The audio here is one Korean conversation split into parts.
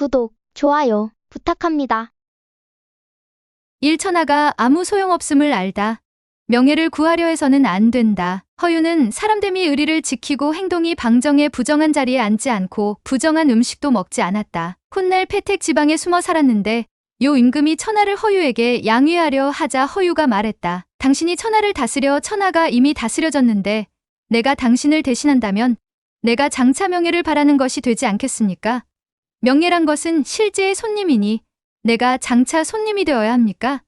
구독, 좋아요 부탁합니다. 일천하가 아무 소용없음을 알다. 명예를 구하려 해서는 안 된다. 허유는 사람됨이 의리를 지키고 행동이 방정에 부정한 자리에 앉지 않고 부정한 음식도 먹지 않았다. 훗날 패택 지방에 숨어 살았는데 요 임금이 천하를 허유에게 양위하려 하자 허유가 말했다. 당신이 천하를 다스려 천하가 이미 다스려졌는데 내가 당신을 대신한다면 내가 장차 명예를 바라는 것이 되지 않겠습니까? 명예란 것은 실제의 손님이니 내가 장차 손님이 되어야 합니까?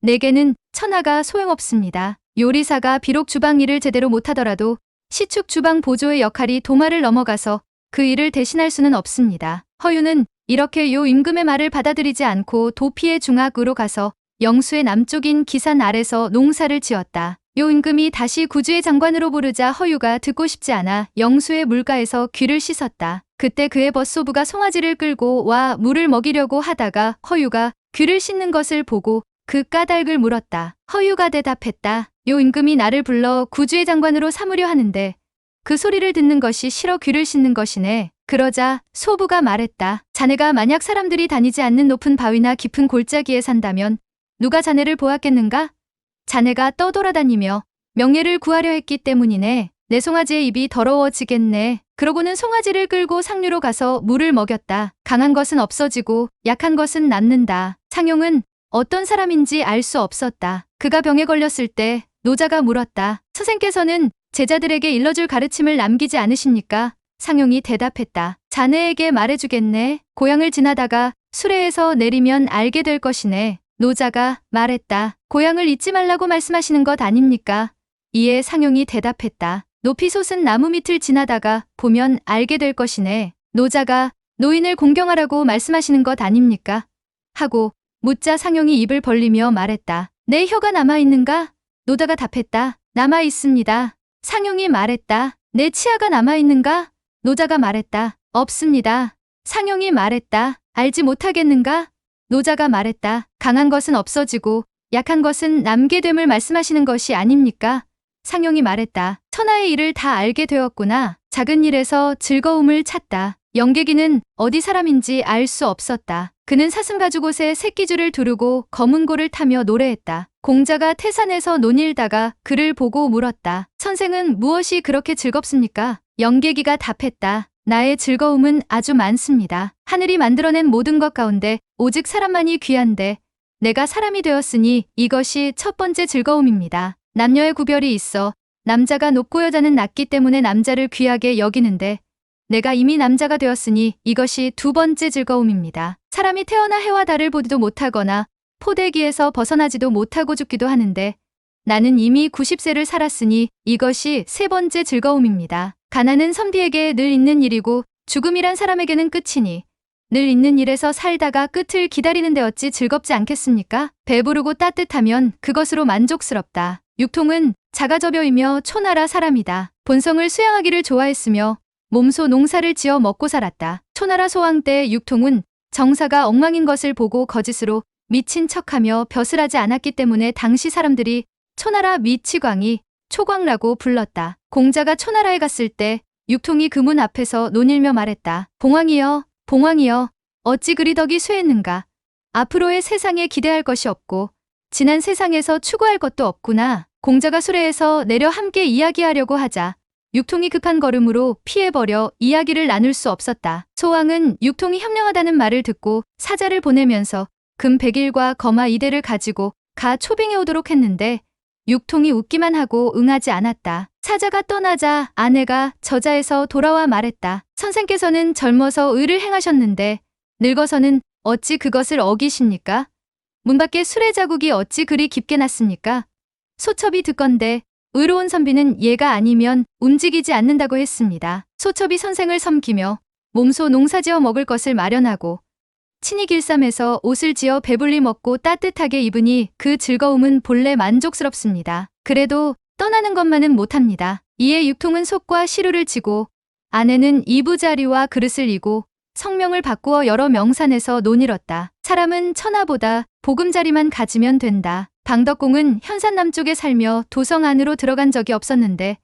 내게는 천하가 소용없습니다. 요리사가 비록 주방 일을 제대로 못하더라도 시축 주방 보조의 역할이 도마를 넘어가서 그 일을 대신할 수는 없습니다. 허유는 이렇게 요 임금의 말을 받아들이지 않고 도피의 중학으로 가서 영수의 남쪽인 기산 아래서 농사를 지었다. 요 임금이 다시 구주의 장관으로 부르자 허유가 듣고 싶지 않아 영수의 물가에서 귀를 씻었다. 그때 그의 벗소부가 송아지를 끌고 와 물을 먹이려고 하다가 허유가 귀를 씻는 것을 보고 그 까닭을 물었다. 허유가 대답했다. 요 임금이 나를 불러 구주의 장관으로 삼으려 하는데 그 소리를 듣는 것이 싫어 귀를 씻는 것이네. 그러자 소부가 말했다. 자네가 만약 사람들이 다니지 않는 높은 바위나 깊은 골짜기에 산다면 누가 자네를 보았겠는가? 자네가 떠돌아다니며 명예를 구하려 했기 때문이네. 내 송아지의 입이 더러워지겠네. 그러고는 송아지를 끌고 상류로 가서 물을 먹였다. 강한 것은 없어지고 약한 것은 남는다. 상용은 어떤 사람인지 알 수 없었다. 그가 병에 걸렸을 때 노자가 물었다. 선생께서는 제자들에게 일러줄 가르침을 남기지 않으십니까? 상용이 대답했다. 자네에게 말해주겠네. 고향을 지나다가 수레에서 내리면 알게 될 것이네. 노자가 말했다. 고향을 잊지 말라고 말씀하시는 것 아닙니까? 이에 상용이 대답했다. 높이 솟은 나무 밑을 지나다가 보면 알게 될 것이네. 노자가 노인을 공경하라고 말씀하시는 것 아닙니까? 하고 묻자 상용이 입을 벌리며 말했다. 내 혀가 남아있는가? 노자가 답했다. 남아있습니다. 상용이 말했다. 내 치아가 남아있는가? 노자가 말했다. 없습니다. 상용이 말했다. 알지 못하겠는가? 노자가 말했다. 강한 것은 없어지고 약한 것은 남게 됨을 말씀하시는 것이 아닙니까? 상용이 말했다. 천하의 일을 다 알게 되었구나. 작은 일에서 즐거움을 찾다. 영객이는 어디 사람인지 알 수 없었다. 그는 사슴 가죽 옷에 새끼줄을 두르고 검은 고를 타며 노래했다. 공자가 태산에서 논일다가 그를 보고 물었다. 선생은 무엇이 그렇게 즐겁습니까? 영계기가 답했다. 나의 즐거움은 아주 많습니다. 하늘이 만들어낸 모든 것 가운데 오직 사람만이 귀한데 내가 사람이 되었으니 이것이 첫 번째 즐거움입니다. 남녀의 구별이 있어 남자가 높고 여자는 낮기 때문에 남자를 귀하게 여기는데 내가 이미 남자가 되었으니 이것이 두 번째 즐거움입니다. 사람이 태어나 해와 달을 보지도 못하거나 포대기에서 벗어나지도 못하고 죽기도 하는데 나는 이미 90세를 살았으니 이것이 세 번째 즐거움입니다. 가난은 선비에게 늘 있는 일이고 죽음이란 사람에게는 끝이니 늘 있는 일에서 살다가 끝을 기다리는 데 어찌 즐겁지 않겠습니까? 배부르고 따뜻하면 그것으로 만족스럽다. 육통은 자가저벼이며 초나라 사람이다. 본성을 수양하기를 좋아했으며 몸소 농사를 지어 먹고 살았다. 초나라 소왕 때 육통은 정사가 엉망인 것을 보고 거짓으로 미친 척하며 벼슬 하지 않았기 때문에 당시 사람들이 초나라 미치광이 초광라고 불렀다. 공자가 초나라에 갔을 때 육통이 그 문 앞에서 논일며 말했다. 봉황이여, 봉황이여, 어찌 그리 덕이 쇠했는가. 앞으로의 세상에 기대할 것이 없고 지난 세상에서 추구할 것도 없구나. 공자가 수레에서 내려 함께 이야기하려고 하자 육통이 급한 걸음으로 피해버려 이야기를 나눌 수 없었다. 소왕은 육통이 현명하다는 말을 듣고 사자를 보내면서 금 100일과 거마 2대를 가지고 가 초빙해 오도록 했는데 육통이 웃기만 하고 응하지 않았다. 사자가 떠나자 아내가 저자에서 돌아와 말했다. 선생께서는 젊어서 의를 행하셨는데 늙어서는 어찌 그것을 어기십니까? 문 밖에 수레 자국이 어찌 그리 깊게 났습니까? 소첩이 듣건데 의로운 선비는 얘가 아니면 움직이지 않는다고 했습니다. 소첩이 선생을 섬기며 몸소 농사지어 먹을 것을 마련하고 친히 길쌈에서 옷을 지어 배불리 먹고 따뜻하게 입으니 그 즐거움은 본래 만족스럽습니다. 그래도 떠나는 것만은 못합니다. 이에 육통은 속과 시루를 지고 아내는 이부자리와 그릇을 이고 성명을 바꾸어 여러 명산에서 논일었다. 사람은 천하보다 보금자리만 가지면 된다. 방덕공은 현산 남 쪽에 살며 도성 안으로 들어간 적이 없었는데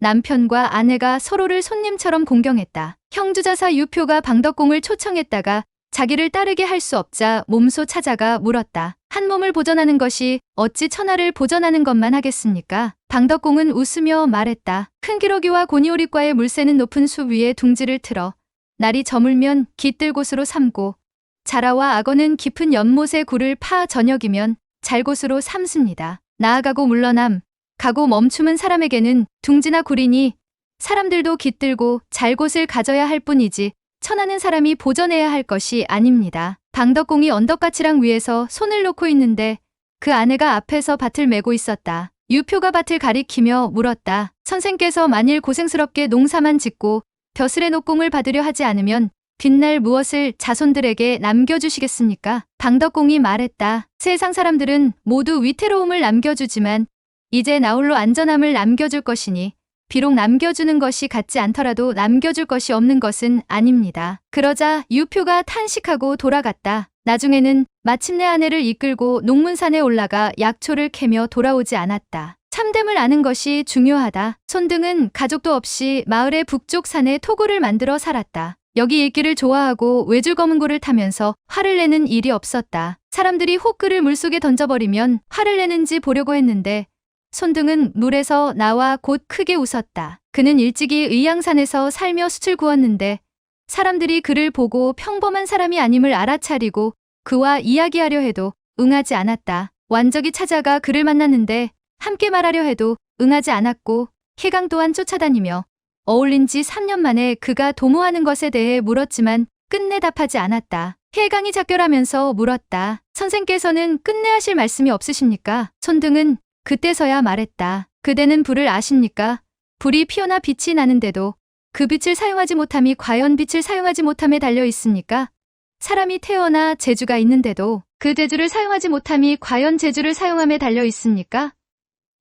남편과 아내가 서로를 손님처럼 공경했다. 형주자사 유표가 방덕공을 초청했다가 자기를 따르게 할 수 없자 몸소 찾아가 물었다. 한 몸을 보전하는 것이 어찌 천하를 보전하는 것만 하겠습니까? 방덕공은 웃으며 말했다. 큰 기러기와 고니오리과의 물새는 높은 숲 위에 둥지를 틀어 날이 저물면 깃들 곳으로 삼고 자라와 악어는 깊은 연못의 굴을 파 저녁이면 잘 곳으로 삼습니다. 나아가고 물러남, 가고 멈춤은 사람에게는 둥지나 굴이니 사람들도 깃들고 잘 곳을 가져야 할 뿐이지 천하는 사람이 보전해야 할 것이 아닙니다. 방덕공이 언덕가치랑 위에서 손을 놓고 있는데 그 아내가 앞에서 밭을 메고 있었다. 유표가 밭을 가리키며 물었다. 선생께서 만일 고생스럽게 농사만 짓고 벼슬의 녹공을 받으려 하지 않으면 뒷날 무엇을 자손들에게 남겨주시겠습니까? 방덕공이 말했다. 세상 사람들은 모두 위태로움을 남겨주지만 이제 나홀로 안전함을 남겨줄 것이니 비록 남겨주는 것이 같지 않더라도 남겨줄 것이 없는 것은 아닙니다. 그러자 유표가 탄식하고 돌아갔다. 나중에는 마침내 아내를 이끌고 농문산에 올라가 약초를 캐며 돌아오지 않았다. 참됨을 아는 것이 중요하다. 손등은 가족도 없이 마을의 북쪽 산에 토굴을 만들어 살았다. 여기 읽기를 좋아하고 외줄 검은 고를 타면서 화를 내는 일이 없었다. 사람들이 호끌을 물속에 던져버리면 화를 내는지 보려고 했는데 손등은 물에서 나와 곧 크게 웃었다. 그는 일찍이 의양산에서 살며 숯을 구웠는데 사람들이 그를 보고 평범한 사람이 아님을 알아차리고 그와 이야기하려 해도 응하지 않았다. 완적이 찾아가 그를 만났는데 함께 말하려 해도 응하지 않았고 해강 또한 쫓아다니며 어울린 지 3년 만에 그가 도모하는 것에 대해 물었지만 끝내 답하지 않았다. 해강이 작별하면서 물었다. 선생께서는 끝내 하실 말씀이 없으십니까? 손등은 그때서야 말했다. 그대는 불을 아십니까? 불이 피어나 빛이 나는데도 그 빛을 사용하지 못함이 과연 빛을 사용하지 못함에 달려 있습니까? 사람이 태어나 재주가 있는데도 그 재주를 사용하지 못함이 과연 재주를 사용함에 달려 있습니까?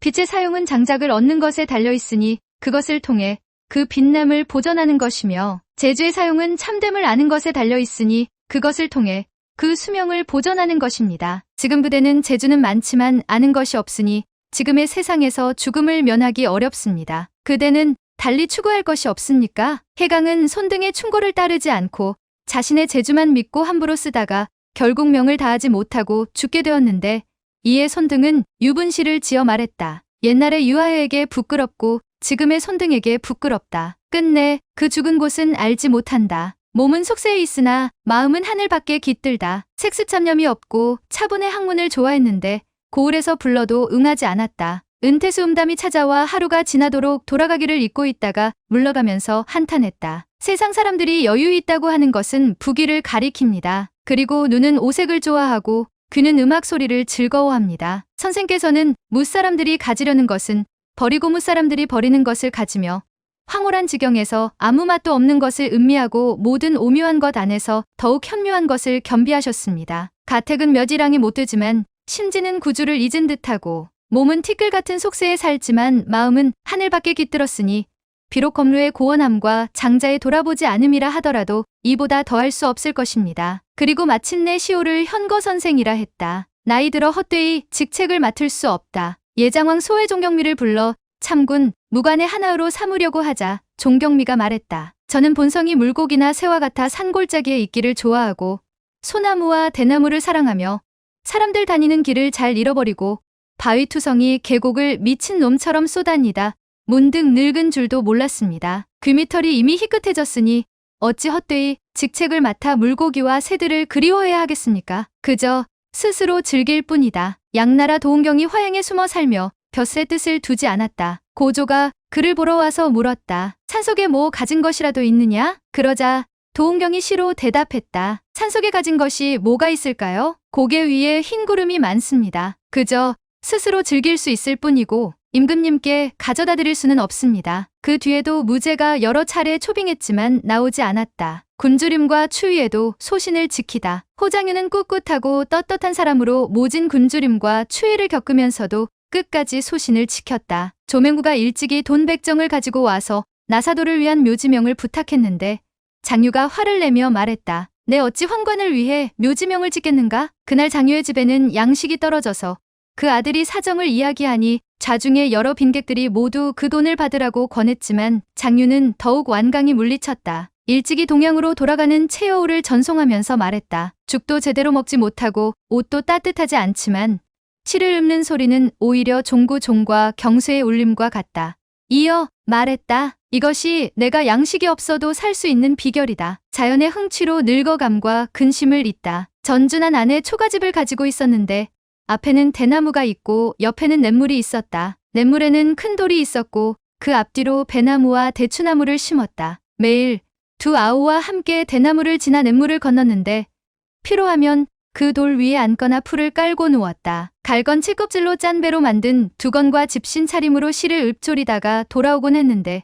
빛의 사용은 장작을 얻는 것에 달려 있으니 그것을 통해 그 빛남을 보전하는 것이며 재주의 사용은 참됨을 아는 것에 달려 있으니 그것을 통해 그 수명을 보전하는 것입니다. 지금 부대는 재주는 많지만 아는 것이 없으니 지금의 세상에서 죽음을 면하기 어렵습니다. 그대는 달리 추구할 것이 없습니까? 해강은 손등의 충고를 따르지 않고 자신의 재주만 믿고 함부로 쓰다가 결국 명을 다하지 못하고 죽게 되었는데 이에 손등은 유분시를 지어 말했다. 옛날의 유아에게 부끄럽고 지금의 손등에게 부끄럽다. 끝내 그 죽은 곳은 알지 못한다. 몸은 속세에 있으나 마음은 하늘 밖에 깃들다. 색수참념이 없고 차분의 학문을 좋아했는데 고을에서 불러도 응하지 않았다. 은퇴수 음담이 찾아와 하루가 지나도록 돌아가기를 잊고 있다가 물러가면서 한탄했다. 세상 사람들이 여유 있다고 하는 것은 부귀를 가리킵니다. 그리고 눈은 오색을 좋아하고 귀는 음악 소리를 즐거워합니다. 선생께서는 무사람들이 가지려는 것은 버리고 무 사람들이 버리는 것을 가지며 황홀한 지경에서 아무 맛도 없는 것을 음미하고 모든 오묘한 것 안에서 더욱 현묘한 것을 겸비하셨습니다. 가택은 몇이랑이 못 되지만 심지는 구주를 잊은 듯하고 몸은 티끌 같은 속세에 살지만 마음은 하늘밖에 깃들었으니 비록 검루의 고원함과 장자의 돌아보지 않음이라 하더라도 이보다 더할 수 없을 것입니다. 그리고 마침내 시호를 현거 선생이라 했다. 나이 들어 헛되이 직책을 맡을 수 없다. 예장왕 소의 종경미를 불러 참군 무관의 하나로 삼으려고 하자 종경미가 말했다. 저는 본성이 물고기나 새와 같아 산골짜기에 있기를 좋아하고 소나무와 대나무를 사랑하며 사람들 다니는 길을 잘 잃어버리고 바위투성이 계곡을 미친 놈처럼 쏘다니다 문득 늙은 줄도 몰랐습니다. 귀미털이 이미 희끗해졌으니 어찌 헛되이 직책을 맡아 물고기와 새들을 그리워해야 하겠습니까? 그저 스스로 즐길 뿐이다. 양나라 도은경이 화양에 숨어 살며 벼슬의 뜻을 두지 않았다. 고조가 그를 보러 와서 물었다. 산속에 뭐 가진 것이라도 있느냐? 그러자 도은경이 시로 대답했다. 산속에 가진 것이 뭐가 있을까요? 고개 위에 흰 구름이 많습니다. 그저 스스로 즐길 수 있을 뿐이고 임금님께 가져다 드릴 수는 없습니다. 그 뒤에도 무죄가 여러 차례 초빙했지만 나오지 않았다. 군주림과 추위에도 소신을 지키다. 호장유는 꿋꿋하고 떳떳한 사람으로 모진 군주림과 추위를 겪으면서도 끝까지 소신을 지켰다. 조맹구가 일찍이 돈 백정을 가지고 와서 나사도를 위한 묘지명을 부탁했는데 장유가 화를 내며 말했다. 내 어찌 황관을 위해 묘지명을 짓겠는가? 그날 장유의 집에는 양식이 떨어져서 그 아들이 사정을 이야기하니 자중에 여러 빈객들이 모두 그 돈을 받으라고 권했지만 장유는 더욱 완강히 물리쳤다. 일찍이 동양으로 돌아가는 채여울을 전송하면서 말했다. 죽도 제대로 먹지 못하고 옷도 따뜻하지 않지만 치를 읊는 소리는 오히려 종구종과 경수의 울림과 같다. 이어 말했다. 이것이 내가 양식이 없어도 살 수 있는 비결이다. 자연의 흥취로 늙어감과 근심을 잇다. 전준한 안에 초가집을 가지고 있었는데 앞에는 대나무가 있고 옆에는 냇물이 있었다. 냇물에는 큰 돌이 있었고 그 앞뒤로 배나무와 대추나무를 심었다. 매일 두 아우와 함께 대나무를 지나 냇물을 건넜는데 필요하면 그 돌 위에 앉거나 풀을 깔고 누웠다. 갈건 칠껍질로 짠 배로 만든 두건과 집신 차림으로 실을 읊조리다가 돌아오곤 했는데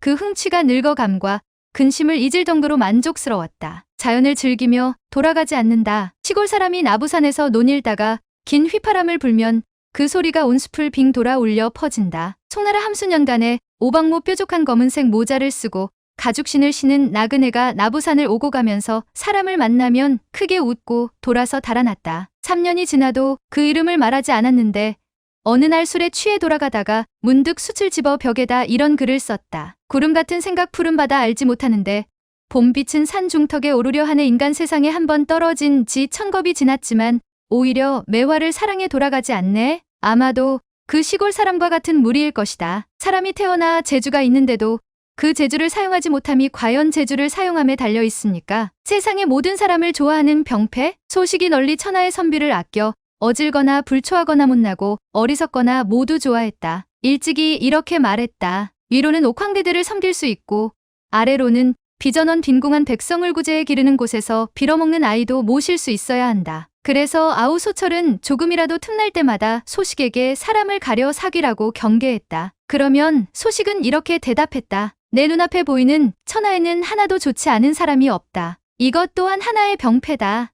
그 흥취가 늙어감과 근심을 잊을 정도로 만족스러웠다. 자연을 즐기며 돌아가지 않는다. 시골 사람이 나부산에서 논일다가 긴 휘파람을 불면 그 소리가 온 숲을 빙 돌아 울려 퍼진다. 송나라 함수년간에 오방모 뾰족한 검은색 모자를 쓰고 가죽신을 신은 나그네가 나부산을 오고 가면서 사람을 만나면 크게 웃고 돌아서 달아났다. 3년이 지나도 그 이름을 말하지 않았는데 어느 날 술에 취해 돌아가다가 문득 숯을 집어 벽에다 이런 글을 썼다. 구름 같은 생각 푸른 바다 알지 못하는데 봄빛은 산 중턱에 오르려 하는 인간 세상에 한 번 떨어진 지 천겁이 지났지만 오히려 매화를 사랑해 돌아가지 않네? 아마도 그 시골 사람과 같은 무리일 것이다. 사람이 태어나 재주가 있는데도 그 재주를 사용하지 못함이 과연 재주를 사용함에 달려 있습니까? 세상의 모든 사람을 좋아하는 병폐? 소식이 널리 천하의 선비를 아껴 어질거나 불초하거나 못나고 어리석거나 모두 좋아했다. 일찍이 이렇게 말했다. 위로는 옥황대대를 섬길 수 있고 아래로는 비전원 빈궁한 백성을 구제해 기르는 곳에서 빌어먹는 아이도 모실 수 있어야 한다. 그래서 아우소철은 조금이라도 틈날 때마다 소식에게 사람을 가려 사귀라고 경계했다. 그러면 소식은 이렇게 대답했다. 내 눈앞에 보이는 천하에는 하나도 좋지 않은 사람이 없다. 이것 또한 하나의 병폐다.